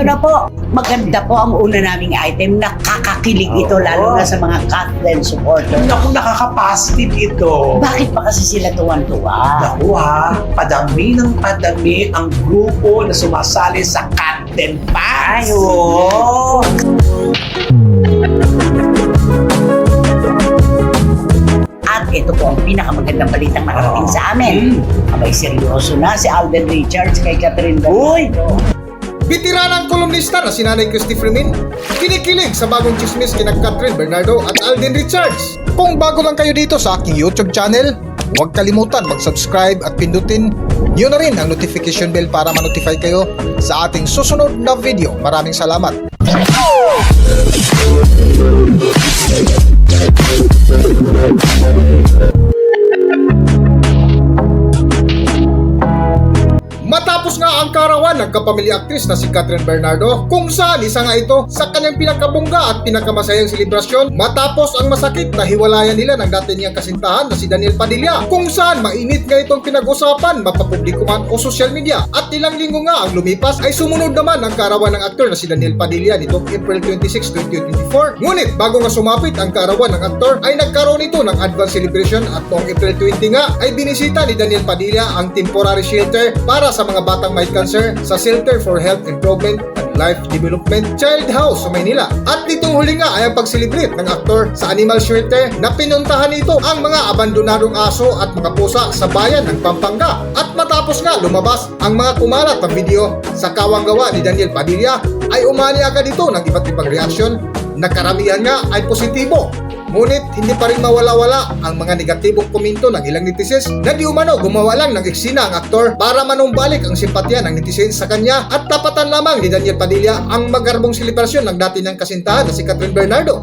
Ito na po, maganda po ang una naming item. Nakakakilig ito, lalo na sa mga Kathleen supporters. Naku, nakaka-positive ito. Bakit pa kasi sila tuwan-tuwa? Naku ha, padami ng padami ang grupo na sumasali sa Captain Pass. Ay, oo. At ito po ang pinakamagandang balitang nakarating sa amin. Mm. Abay, seryoso na si Alden Richards kay Catherine Uy! Bernardo. Bitiranang kolumnista na si Nanay Christy Freeman, kinikilig sa bagong chismis kina Catherine Bernardo at Alden Richards. Kung bago lang kayo dito sa aking YouTube channel, huwag kalimutan mag-subscribe at pindutin niyo na rin ang notification bell para ma-notify kayo sa ating susunod na video. Maraming salamat! Matapos ang karawan ng kapamilya aktris na si Catherine Bernardo, kung saan isa nga ito sa kanyang pinakabungga at pinakamasayang selebrasyon matapos ang masakit na hiwalayan nila ng dati niyang kasintahan na si Daniel Padilla, kung saan mainit nga itong pinag-usapan mapapubliko man o social media. At ilang linggo nga ang lumipas ay sumunod naman ang karawan ng aktor na si Daniel Padilla nitong April 26, 2024. Ngunit bago nga sumapit ang karawan ng aktor ay nagkaroon ito ng advance celebration at noong April 20 nga ay binisita ni Daniel Padilla ang temporary shelter para sa mga batang may cancer sa Center for Health Improvement and Life Development Child House sa Maynila. At nitong huli nga ay ang pag-celebrate ng aktor sa animal shelter na pinuntahan nito ang mga abandonadong aso at mga pusa sa bayan ng Pampanga. At matapos nga lumabas ang mga kumalat na video sa kawang gawa ni Daniel Padilla ay umani agad ito ng iba't ibang reaksyon na karamihan nga ay positibo Ngunit hindi pa rin mawala-wala ang mga negatibong komento ng ilang netizens na di umano gumawa lang ng eksena ang aktor para manumbalik ang simpatya ng netizens sa kanya at tapatan lamang ni Daniel Padilla ang magarbong selebrasyon ng dati niyang kasintahan na si Catherine Bernardo.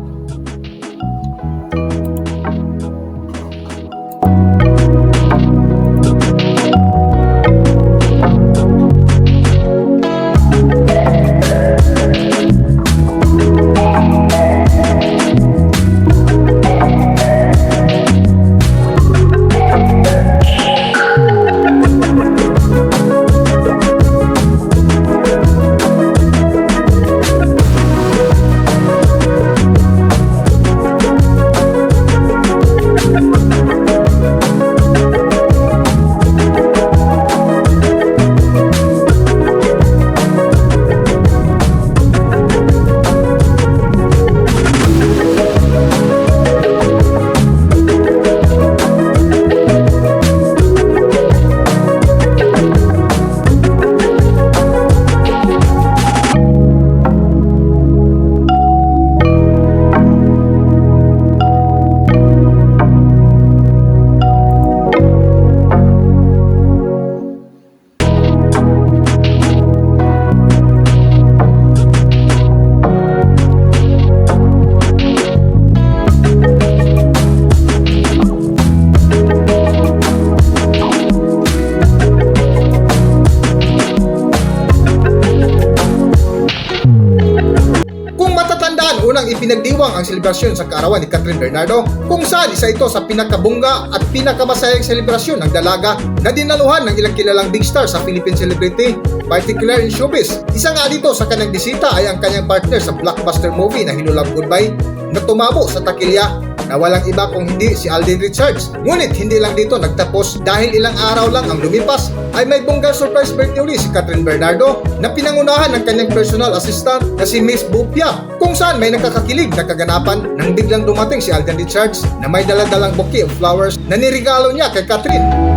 Ipinagdiwang ang selebrasyon sa kaarawan ni Catherine Bernardo kung saan isa ito sa pinakabungga at pinakamasayang selebrasyon ng dalaga na dinaluhan ng ilang kilalang big star sa Philippine celebrity, particular in showbiz. Isa nga dito sa kanyang bisita ay ang kanyang partner sa blockbuster movie na Love Goodbye na tumabo sa takilya na walang iba kung hindi si Alden Richards. Ngunit hindi lang dito nagtapos dahil ilang araw lang ang lumipas ay may bonggang surprise birthday uli si Catherine Bernardo na pinangunahan ng kanyang personal assistant na si Miss Bupia kung saan may nakakakilig na kaganapan nang biglang dumating si Alden Richards na may daladalang bouquet of flowers na nirigalo niya kay Catherine.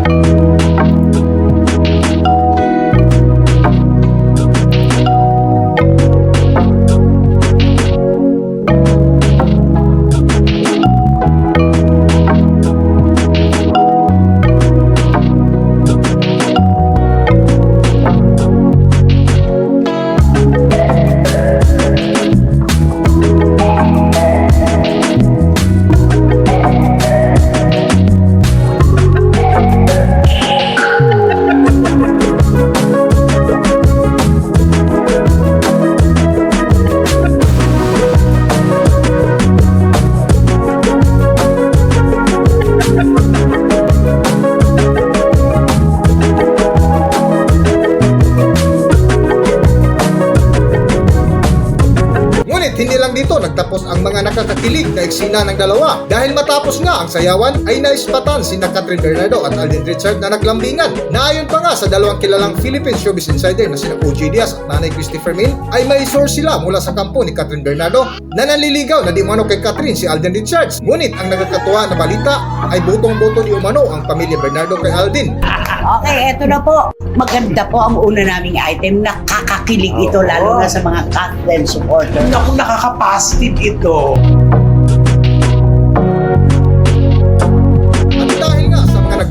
Nakakakilig na eksena ng dalawa dahil matapos nga ang sayawan ay naispatan si Catherine Bernardo at Alden Richard na naglambingan na ayon pa nga sa dalawang kilalang Philippine Showbiz Insider na sina OG Diaz at Nanay Christopher Min ay may source sila mula sa kampo ni Catherine Bernardo na nanliligaw na di umano kay Catherine si Alden Richards. Ngunit ang nagkakatuwa na balita ay butong-buto di umano ang pamilya Bernardo kay Alden. Okay, eto na po. Maganda po ang una naming item. Nakakakilig ito, lalo na sa mga Catherine supporters. Naku, nakaka-positive ito.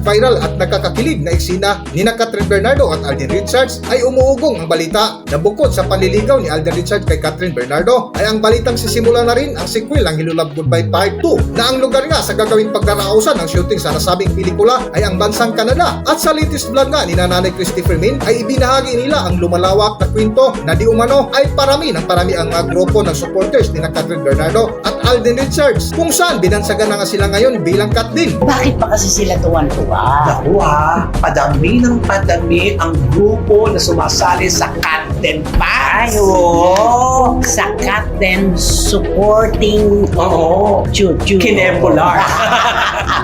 Nag-viral at nagkakakilig na eksena ni na Catherine Bernardo at Alden Richards ay umuugong ang balita na bukod sa panliligaw ni Alden Richards kay Catherine Bernardo ay ang balitang sisimula na rin ang sequel ng Love Goodbye Part 2 na ang lugar nga sa gagawing pagdarausan ng shooting sa nasabing pelikula ay ang bansang Canada. At sa latest vlog nga ni Nanay Christopher Min ay ibinahagi nila ang lumalawak na kwento na di umano ay parami ng parami ang mga grupo ng supporters ni na Catherine Bernardo. At Alden Richards kung saan binansagan na nga sila ngayon bilang cut din Bakit pa kasi sila tuwan-tuwa? Naku ah, padami ng padami ang grupo na sumasali sa Content Pass. oo. Sa Catherine supporting Oo. Chuchu. Kinepolar.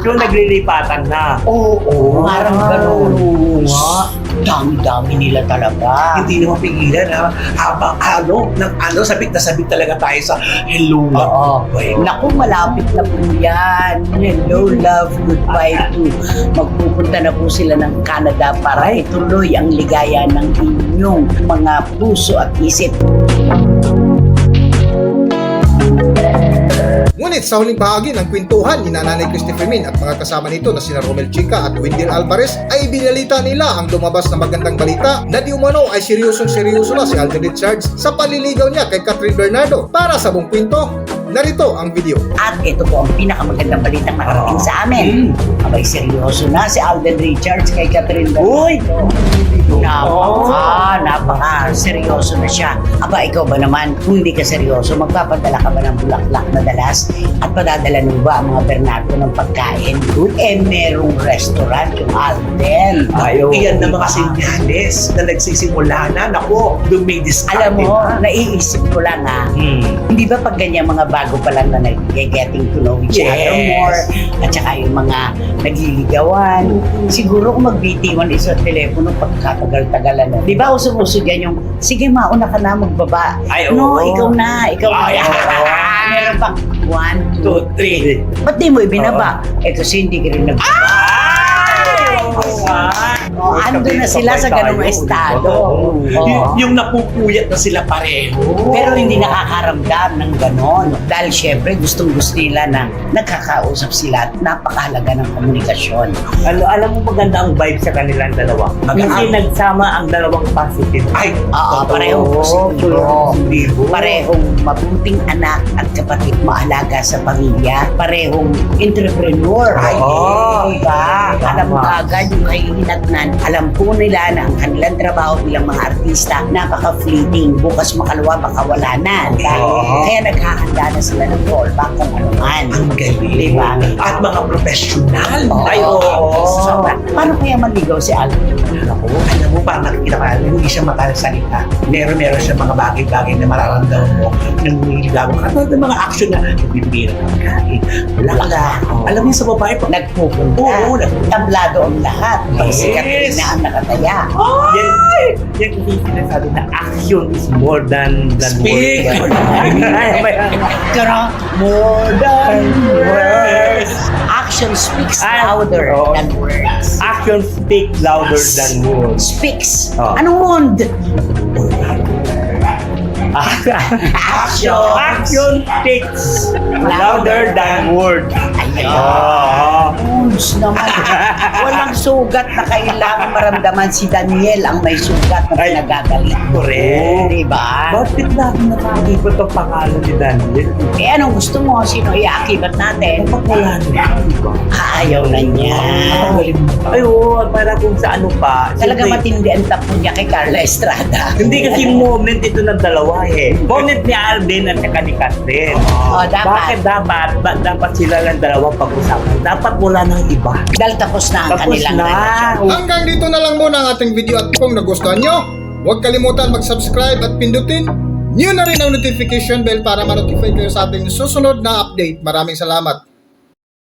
Yung naglilipatan na. Oo, parang ganun. nga. Dami-dami nila talaga. Hindi naman pigilan ha. Habang ano, ng ano, sabik na sabik talaga tayo sa Hello Love. Oo. Goodbye. Naku, malapit na po yan. Hello, love, goodbye to. Magpupunta na po sila ng Canada para ituloy ang ligaya ng inyong mga puso at isip. Ngunit sa huling bahagi ng kwentuhan ni Nanay Christopher Min at mga kasama nito na sina Romel Chica at Wendell Alvarez ay binalita nila ang lumabas na magandang balita na di umano ay seryosong seryoso na si Alden Richards sa paliligaw niya kay Catherine Bernardo. Para sa buong kwento, narito ang video. At ito po ang pinakamagandang balitang nakarating sa amin. Abay, seryoso na si Alden Richards kay Catherine Uy! Napaka, napaka seryoso na siya. Aba, ikaw ba naman, kung hindi ka seryoso, magpapadala ka ba ng bulaklak na dalas at padadala mo ba ang mga Bernardo ng pagkain? Eh, merong restaurant yung Alden. Ayaw. Iyan na mga sinyales na nagsisimula na. Naku, doon may discount. Alam mo, naiisip ko lang ha, Hmm. Hindi ba pag ganyan mga bago pa lang na nag-getting to know each other Yes. more at saka yung mga nagliligawan, siguro kung magbitiwan isa sa telepono pagkatagal-tagalan na. Di ba usong-uso yan yung, sige mauna ka na magbaba. Ay, no, oo. ikaw na, ikaw na. Ay, Meron pang one, two, Two, three. Ba't di mo ibinaba? Eh kasi hindi ka rin nag Ay! Oh, ando na sila sa ganung estado. Y- Oo. yung napupuyat na sila pareho. Pero hindi nakakaramdam ng ganon. Dahil syempre gustong gusto nila na nagkakausap sila at napakahalaga ng komunikasyon. Ano, alam mo maganda ang vibe sa kanilang dalawa. Kasi nagsama ang dalawang positive. Ay, Oo, parehong positibo. positibo. Parehong mabuting anak at kapatid maalaga sa pamilya. Parehong entrepreneur. Ay, oo. Diba? Tama. Alam mo agad yung kahihinatnan. Alam po nila na ang kanilang trabaho bilang mga artista napaka-fleeting. Bukas makalawa, baka wala na. Oo. Kaya naghahanda na sila ng fallback kung ano man. ang galing. Diba? At mga professional. Ay, oo. Sobra. Paano kaya maligaw si Alvin? Ako, alam mo, parang nakikita ka, hindi siya makasalita. Meron, meron siya mga bagay-bagay na mararamdaman mo nang niligawan ka. Ano mga action na nagbibira ka pagkain. Alam mo sa babae, pag Nagpupunta. Oo, nag- Tablado ang lahat. May Yes. sikat na ang nakataya. Yan, yan hindi sinasabi na action is more than than Speak. words. Ay, may- Pero, more than words. Action speaks Ah, louder oo. than words. Action speak louder than words. Speaks. Oh. Anong word? Action. Action speaks louder than words. 你啊！啊 Oo. Words naman. Walang sugat na kailangan maramdaman si Daniel ang may sugat na Ay. pinagagalit. Correct. Diba? Bakit lagi nakakikot ang pangalan ni Daniel? Eh, anong gusto mo? Sino iakibat natin? Dapat wala na. Diba? Ayaw na niya. Ay, oo. Para kung sa ano pa. Talaga Siyempre, matindi ang tapo niya kay Carla Estrada. Hindi kasi moment ito ng dalawa eh. Moment ni Alvin at saka ni Catherine. Oh, dapat. Bakit dapat? Ba- dapat sila lang dalawa pag-usapan. Dapat wala nang iba. Dahil tapos na ang Tapos kanilang na. relasyon. Hanggang dito na lang muna ang ating video at kung nagustuhan nyo, huwag kalimutan mag-subscribe at pindutin Nyo na rin ang notification bell para ma-notify kayo sa ating susunod na update. Maraming salamat.